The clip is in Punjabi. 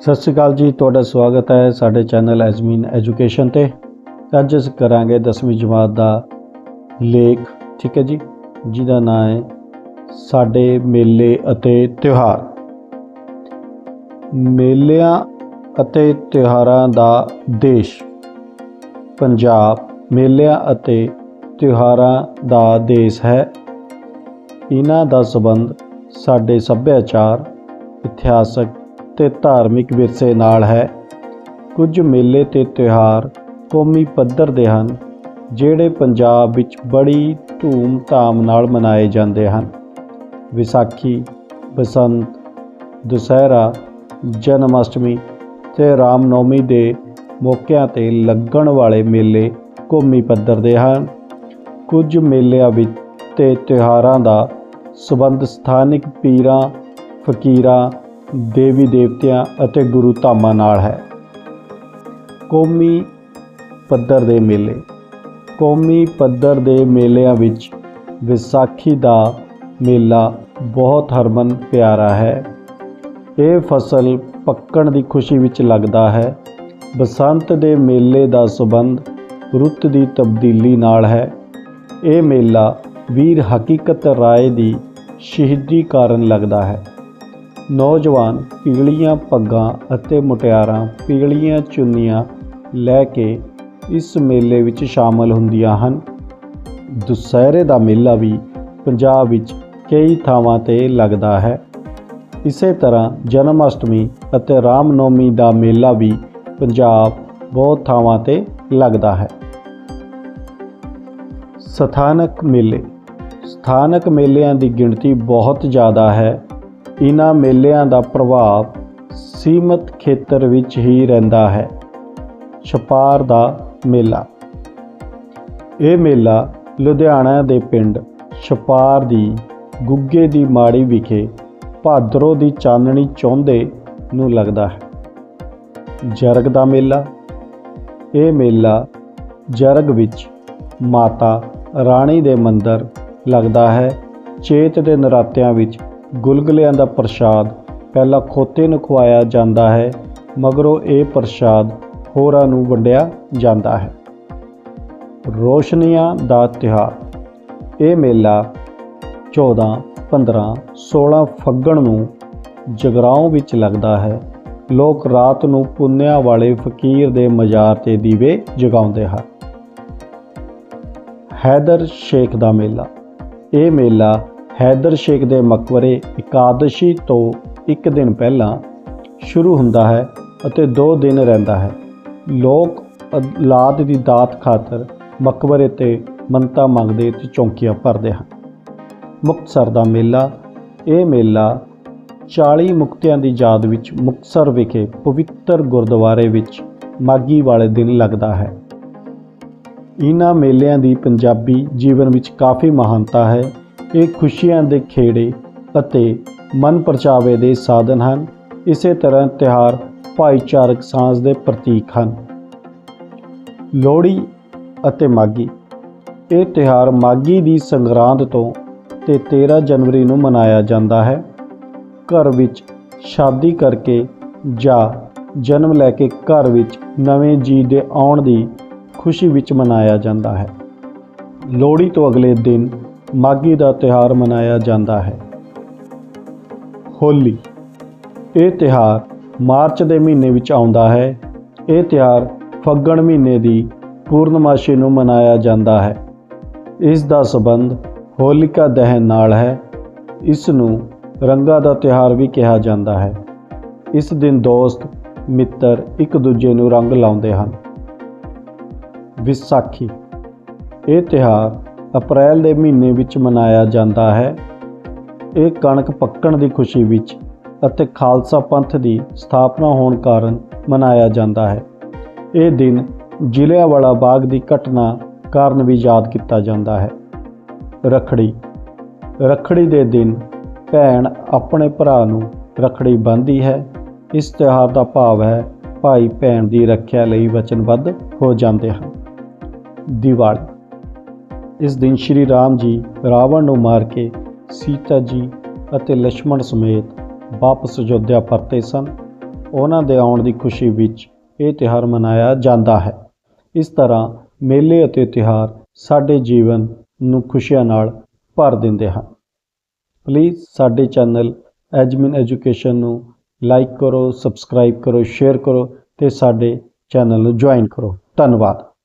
ਸਤਿ ਸ਼੍ਰੀ ਅਕਾਲ ਜੀ, ਤੁਹਾਡਾ ਸਵਾਗਤ ਹੈ ਸਾਡੇ ਚੈਨਲ ਐਜ਼ਮੀਨ ਐਜੂਕੇਸ਼ਨ ਤੇ। ਅੱਜ ਅਸੀਂ ਕਰਾਂਗੇ 10ਵੀਂ ਜਮਾਤ ਦਾ ਲੇਖ, ਠੀਕ ਹੈ ਜੀ, ਜਿਹਦਾ ਨਾਮ ਹੈ ਸਾਡੇ ਮੇਲੇ ਅਤੇ ਤਿਉਹਾਰ। ਮੇਲਿਆਂ ਅਤੇ ਤਿਉਹਾਰਾਂ ਦਾ ਦੇਸ਼। ਪੰਜਾਬ ਮੇਲਿਆਂ ਅਤੇ ਤਿਉਹਾਰਾਂ ਦਾ ਦੇਸ਼ ਹੈ। ਇਹਨਾਂ ਦਾ ਸੰਬੰਧ ਸਾਡੇ ਸੱਭਿਆਚਾਰ, ਇਤਿਹਾਸਕ ਤੇ ਧਾਰਮਿਕ ਵਿਰਸੇ ਨਾਲ ਹੈ। ਕੁਝ ਮੇਲੇ ਤੇ ਤਿਉਹਾਰ ਕੌਮੀ ਪੱਧਰ ਦੇ ਹਨ, ਜਿਹੜੇ ਪੰਜਾਬ ਵਿੱਚ ਬੜੀ ਧੂਮ-ਧਾਮ ਨਾਲ ਮਨਾਏ ਜਾਂਦੇ ਹਨ। ਵਿਸਾਖੀ, ਬਸੰਤ, ਦੁਸਹਿਰਾ ਜਨਮ ਅਸ਼ਟਮੀ ਤੇ ਰਾਮਨੌਮੀ ਦੇ ਮੌਕਿਆਂ ਤੇ ਲੱਗਣ ਵਾਲੇ ਮੇਲੇ ਕੌਮੀ ਪੱਧਰ ਦੇ ਹਨ। ਕੁਝ ਮੇਲਿਆਂ ਵਿੱਚ ਤੇ ਤਿਉਹਾਰਾਂ ਦਾ ਸਬੰਧ ਸਥਾਨਕ ਪੀਰਾਂ, ਫਕੀਰਾਂ ਦੇਵੀ ਦੇਵਤਿਆਂ ਅਤੇ ਗੁਰੂ ਧਾਮਾਂ ਨਾਲ ਹੈ। ਕੌਮੀ ਪੱਧਰ ਦੇ ਮੇਲੇ। ਕੌਮੀ ਪੱਧਰ ਦੇ ਮੇਲਿਆਂ ਵਿੱਚ ਵਿਸਾਖੀ ਦਾ ਮੇਲਾ ਬਹੁਤ ਹਰਮਨ ਪਿਆਰਾ ਹੈ। ਇਹ ਫਸਲ ਪੱਕਣ ਦੀ ਖੁਸ਼ੀ ਵਿੱਚ ਲੱਗਦਾ ਹੈ। ਬਸੰਤ ਦੇ ਮੇਲੇ ਦਾ ਸਬੰਧ ਰੁੱਤ ਦੀ ਤਬਦੀਲੀ ਨਾਲ ਹੈ। ਇਹ ਮੇਲਾ ਵੀਰ ਹਕੀਕਤ ਰਾਏ ਦੀ ਸ਼ਹੀਦੀ ਕਾਰਨ ਲੱਗਦਾ ਹੈ। ਨੌਜਵਾਨ ਪੀਲੀਆਂ ਪੱਗਾਂ ਅਤੇ ਮੁਟਿਆਰਾਂ ਪੀਲੀਆਂ ਚੁੰਨੀਆਂ ਲੈ ਕੇ ਇਸ ਮੇਲੇ ਵਿੱਚ ਸ਼ਾਮਲ ਹੁੰਦੀਆਂ ਹਨ। ਦੁਸਹਿਰੇ ਦਾ ਮੇਲਾ ਵੀ ਪੰਜਾਬ ਵਿੱਚ ਕਈ ਥਾਵਾਂ ਤੇ ਲੱਗਦਾ ਹੈ। ਇਸੇ ਤਰ੍ਹਾਂ ਜਨਮ ਅਸ਼ਟਮੀ ਅਤੇ ਰਾਮਨੌਮੀ ਦਾ ਮੇਲਾ ਵੀ ਪੰਜਾਬ ਬਹੁਤ ਥਾਵਾਂ ਤੇ ਲੱਗਦਾ ਹੈ। ਸਥਾਨਕ ਮੇਲੇ। ਸਥਾਨਕ ਮੇਲਿਆਂ ਦੀ ਗਿਣਤੀ ਬਹੁਤ ਜ਼ਿਆਦਾ ਹੈ। ਇਹਨਾਂ ਮੇਲਿਆਂ ਦਾ ਪ੍ਰਭਾਵ ਸੀਮਤ ਖੇਤਰ ਵਿੱਚ ਹੀ ਰਹਿੰਦਾ ਹੈ। ਛਪਾਰ ਦਾ ਮੇਲਾ। ਇਹ ਮੇਲਾ ਲੁਧਿਆਣਾ ਦੇ ਪਿੰਡ ਛਪਾਰ ਦੀ ਗੁੱਗੇ ਦੀ ਮਾੜੀ ਵਿਖੇ ਭਾਦਰੋਂ ਦੀ ਚਾਨਣੀ ਚੌਂਦੇ ਨੂੰ ਲੱਗਦਾ ਹੈ। ਜਰਗ ਦਾ ਮੇਲਾ। ਇਹ ਮੇਲਾ ਜਰਗ ਵਿੱਚ ਮਾਤਾ ਰਾਣੀ ਦੇ ਮੰਦਰ ਲੱਗਦਾ ਹੈ। ਚੇਤ ਦੇ ਨਰਾਤਿਆਂ ਵਿੱਚ ਗੁਲਗੁਲਿਆਂ ਦਾ ਪ੍ਰਸ਼ਾਦ ਪਹਿਲਾਂ ਖੋਤੇ ਨੂੰ ਖਵਾਇਆ ਜਾਂਦਾ ਹੈ, ਮਗਰੋਂ ਇਹ ਪ੍ਰਸ਼ਾਦ ਹੋਰਾਂ ਨੂੰ ਵੰਡਿਆ ਜਾਂਦਾ ਹੈ। ਰੋਸ਼ਨੀਆਂ ਦਾ ਤਿਉਹਾਰ। ਇਹ ਮੇਲਾ 14 15 16 ਫੱਗਣ ਨੂੰ ਜਗਰਾਉਂ ਵਿੱਚ ਲੱਗਦਾ ਹੈ। ਲੋਕ ਰਾਤ ਨੂੰ ਪੁੰਨਿਆ ਵਾਲੇ ਫਕੀਰ ਦੇ ਮਜ਼ਾਰ ਤੇ ਦੀਵੇ ਜਗਾਉਂਦੇ ਹਨ। ਹੈਦਰ ਸ਼ੇਖ ਦਾ ਮੇਲਾ। ਇਹ ਮੇਲਾ ਹੈਦਰ ਸ਼ੇਖ ਦੇ ਮਕਬਰੇ ਇਕਾਦਸ਼ੀ ਤੋਂ ਇੱਕ ਦਿਨ ਪਹਿਲਾਂ ਸ਼ੁਰੂ ਹੁੰਦਾ ਹੈ ਅਤੇ 2 ਦਿਨ ਰਹਿੰਦਾ ਹੈ। ਲੋਕ ਔਲਾਦ ਦੀ ਦਾਤ ਖਾਤਰ ਮਕਬਰੇ ਤੇ ਮੰਨਤਾਂ ਮੰਗਦੇ ਤੇ ਚੌਂਕੀਆਂ ਭਰਦੇ ਹਨ। ਮੁਕਤਸਰ ਦਾ ਮੇਲਾ, ਇਹ ਮੇਲਾ 40 ਮੁਕਤਿਆਂ ਦੀ ਯਾਦ ਵਿੱਚ ਮੁਕਤਸਰ ਵਿਖੇ ਪਵਿੱਤਰ ਗੁਰਦੁਆਰੇ ਵਿੱਚ ਮਾਗੀ ਵਾਲੇ ਦਿਨ ਲੱਗਦਾ ਹੈ। ਇਹਨਾਂ ਮੇਲਿਆਂ ਦੀ ਪੰਜਾਬੀ ਜੀਵਨ ਵਿੱਚ ਕਾਫੀ ਮਹਾਨਤਾ ਹੈ। ਇਹ ਖੁਸ਼ੀਆਂ ਦੇ ਖੇੜੇ ਅਤੇ ਮਨ ਪਰਚਾਵੇ ਦੇ ਸਾਧਨ ਹਨ। ਇਸੇ ਤਰ੍ਹਾਂ ਤਿਉਹਾਰ ਭਾਈਚਾਰਕ ਸਾਂਝ ਦੇ ਪ੍ਰਤੀਕ ਹਨ। ਲੋਹੜੀ ਅਤੇ ਮਾਗੀ ਇਹ ਤਿਉਹਾਰ ਮਾਗੀ ਦੀ ਸੰਗਰਾਂਦ ਤੋਂ ਤੇ 13 ਜਨਵਰੀ ਨੂੰ ਮਨਾਇਆ ਜਾਂਦਾ ਹੈ। ਘਰ ਵਿੱਚ ਸ਼ਾਦੀ ਕਰਕੇ ਜਾਂ ਜਨਮ ਲੈ ਕੇ ਘਰ ਵਿੱਚ ਨਵੇਂ ਜੀ ਦੇ ਆਉਣ ਦੀ ਖੁਸ਼ੀ ਵਿੱਚ ਮਨਾਇਆ ਜਾਂਦਾ ਹੈ। ਲੋਹੜੀ ਤੋਂ ਅਗਲੇ ਦਿਨ ਮਾਗੀ ਦਾ ਤਿਉਹਾਰ ਮਨਾਇਆ ਜਾਂਦਾ ਹੈ। ਹੋਲੀ। ਇਹ ਤਿਉਹਾਰ ਮਾਰਚ ਦੇ ਮਹੀਨੇ ਵਿੱਚ ਆਉਂਦਾ ਹੈ। ਇਹ ਤਿਉਹਾਰ ਫੱਗਣ ਮਹੀਨੇ ਦੀ ਪੂਰਨਮਾਸ਼ੀ ਨੂੰ ਮਨਾਇਆ ਜਾਂਦਾ ਹੈ। ਇਸ ਦਾ ਸਬੰਧ ਹੋਲਿਕਾ ਦਹਨ ਨਾਲ ਹੈ। ਇਸ ਨੂੰ ਰੰਗਾਂ ਦਾ ਤਿਉਹਾਰ ਵੀ ਕਿਹਾ ਜਾਂਦਾ ਹੈ। ਇਸ ਦਿਨ ਦੋਸਤ, ਮਿੱਤਰ ਇੱਕ ਦੂਜੇ ਨੂੰ ਰੰਗ ਲਾਉਂਦੇ ਹਨ। ਵਿਸਾਖੀ। ਇਹ ਤਿਉਹਾਰ ਅਪ੍ਰੈਲ ਦੇ ਮਹੀਨੇ ਵਿੱਚ ਮਨਾਇਆ ਜਾਂਦਾ ਹੈ। ਇਹ ਕਣਕ ਪੱਕਣ ਦੀ ਖੁਸ਼ੀ ਵਿੱਚ ਅਤੇ ਖਾਲਸਾ ਪੰਥ ਦੀ ਸਥਾਪਨਾ ਹੋਣ ਕਾਰਨ ਮਨਾਇਆ ਜਾਂਦਾ ਹੈ। ਇਹ ਦਿਨ ਜ਼ਿਲ੍ਹਿਆਂਵਾਲਾ ਬਾਗ ਦੀ ਘਟਨਾ ਕਾਰਨ ਵੀ ਯਾਦ ਕੀਤਾ ਜਾਂਦਾ ਹੈ। ਰਖੜੀ। ਰਖੜੀ ਦੇ ਦਿਨ ਭੈਣ ਆਪਣੇ ਭਰਾ ਨੂੰ ਰਖੜੀ ਬੰਨ੍ਹਦੀ ਹੈ। ਇਸ ਤਿਉਹਾਰ ਦਾ ਭਾਵ ਹੈ ਭਾਈ ਭੈਣ ਦੀ ਰੱਖਿਆ ਲਈ ਵਚਨਬੱਧ ਹੋ ਜਾਂਦੇ ਹਨ। ਦੀਵਾਲੀ। ਇਸ ਦਿਨ ਸ਼੍ਰੀ ਰਾਮ ਜੀ ਰਾਵਣ ਨੂੰ ਮਾਰ ਕੇ ਸੀਤਾ ਜੀ ਅਤੇ ਲక్ష్మణ ਸਮੇਤ ਵਾਪਸ ਅਯੋਧਿਆ ਪਰਤੇ ਸਨ। ਉਹਨਾਂ ਦੇ ਆਉਣ ਦੀ ਖੁਸ਼ੀ ਵਿੱਚ ਇਹ ਤਿਹਾਰ ਮਨਾਇਆ ਜਾਂਦਾ ਹੈ। ਇਸ ਤਰ੍ਹਾਂ ਮੇਲੇ ਅਤੇ ਤਿਹਾਰ ਸਾਡੇ ਜੀਵਨ ਨੂੰ ਖੁਸ਼ੀਆਂ ਨਾਲ ਭਰ ਦਿੰਦੇ ਹਨ। ਪਲੀਜ਼ ਸਾਡੇ ਚੈਨਲ ਐਜਮਿਨ ਐਜੂਕੇਸ਼ਨ ਨੂੰ ਲਾਈਕ ਕਰੋ, ਸਬਸਕ੍ਰਾਈਬ ਕਰੋ, ਸ਼ੇਅਰ ਕਰੋ ਤੇ ਸਾਡੇ ਚੈਨਲ ਨੂੰ ਜੁਆਇਨ ਕਰੋ। ਧੰਨਵਾਦ।